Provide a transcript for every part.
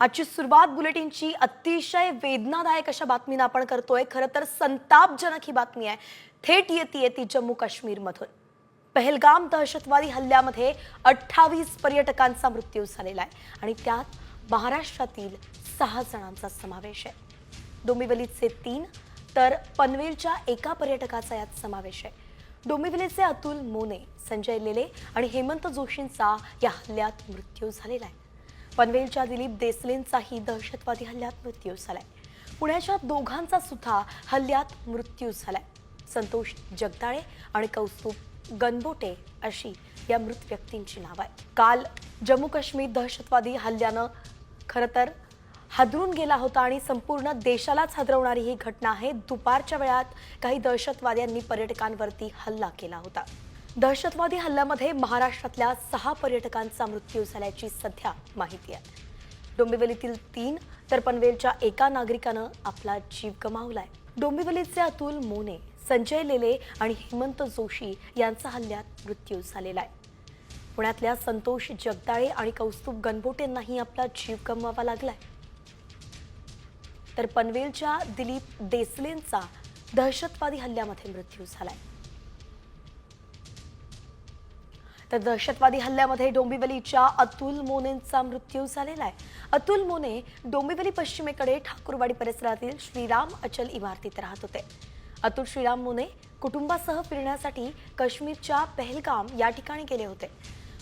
आजची सुरुवात बुलेटिनची अतिशय वेदनादायक अशा बातमीनं आपण करतोय. खरं तर संतापजनक ही बातमी आहे. थेट येते ती जम्मू काश्मीरमधून. पहलगाम दहशतवादी हल्ल्यामध्ये अठ्ठावीस पर्यटकांचा मृत्यू झालेला आहे आणि त्यात महाराष्ट्रातील सहा जणांचा समावेश आहे. डोंबिवलीचे तीन तर पनवेलच्या एका पर्यटकाचा यात समावेश आहे. डोंबिवलीचे अतुल मोने संजय लेले आणि हेमंत जोशींचा या हल्ल्यात मृत्यू झालेला आहे. पनवेलच्या दिलीप देसलेंचाही दहशतवादी हल्ल्यात मृत्यू झालाय. पुण्याच्या दोघांचा सुद्धा हल्ल्यात मृत्यू झालाय. संतोष जगदाळे आणि कौस्तुभ गनबोटे अशी या मृत व्यक्तींची नावं आहेत. काल जम्मू काश्मीर दहशतवादी हल्ल्यानं खरं तर हादरून गेला होता आणि संपूर्ण देशालाच हादरवणारी ही घटना आहे. दुपारच्या वेळात काही दहशतवाद्यांनी पर्यटकांवरती हल्ला केला होता. दहशतवादी हल्ल्यामध्ये महाराष्ट्रातल्या सहा पर्यटकांचा मृत्यू झाल्याची सध्या माहिती आहे. डोंबिवलीतील तीन तर पनवेलच्या एका नागरिकानं आपला जीव गमावलाय. डोंबिवलीचे अतुल मोने संजय लेले आणि हेमंत जोशी यांचा हल्ल्यात मृत्यू झालेला आहे. पुण्यातल्या संतोष जगदाळे आणि कौस्तुभ गणबोटेंनाही आपला जीव गमवावा लागलाय. तर पनवेलच्या दिलीप देसलेंचा दहशतवादी हल्ल्यामध्ये मृत्यू झालाय. तर दहशतवादी हल्ल्यामध्ये डोंबिवलीच्या अतुल मोनेंचा मृत्यू झालेला आहे. अतुल मोने डोंबिवली पश्चिमेकडे ठाकूरवाडी परिसरातील श्रीराम अचल इमारतीत राहत होते. अतुल श्रीराम मोने कुटुंबासह फिरण्यासाठी काश्मीरच्या पहलगाम या ठिकाणी गेले होते.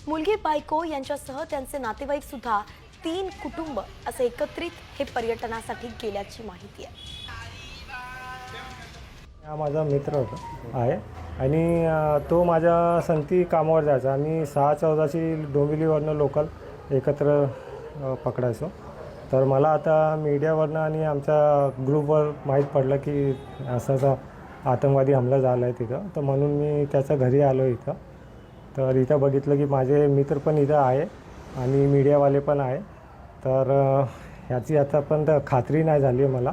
मुलगी बायको यांच्यासह त्यांचे नातेवाईक सुद्धा तीन कुटुंब असे एकत्रित हे पर्यटनासाठी गेल्याची माहिती आहे. हा माझा मित्र होता आहे. आणि तो माझ्या संगती कामावर जायचा. आम्ही सहा चौदाची डोंबिवलीवरनं लोकल एकत्र पकडायचो. तर मला आता मीडियावरनं आणि आमच्या ग्रुपवर माहीत पडलं की असा असा आतंकवादी हमला झाला आहे तिथं. तर म्हणून मी त्याच्या घरी आलो इथं. तर इथं बघितलं की माझे मित्र पण इथं आहे आणि मीडियावाले पण आहे. तर ह्याची ह्याची आतापर्यंत खात्री नाही झाली आहे मला.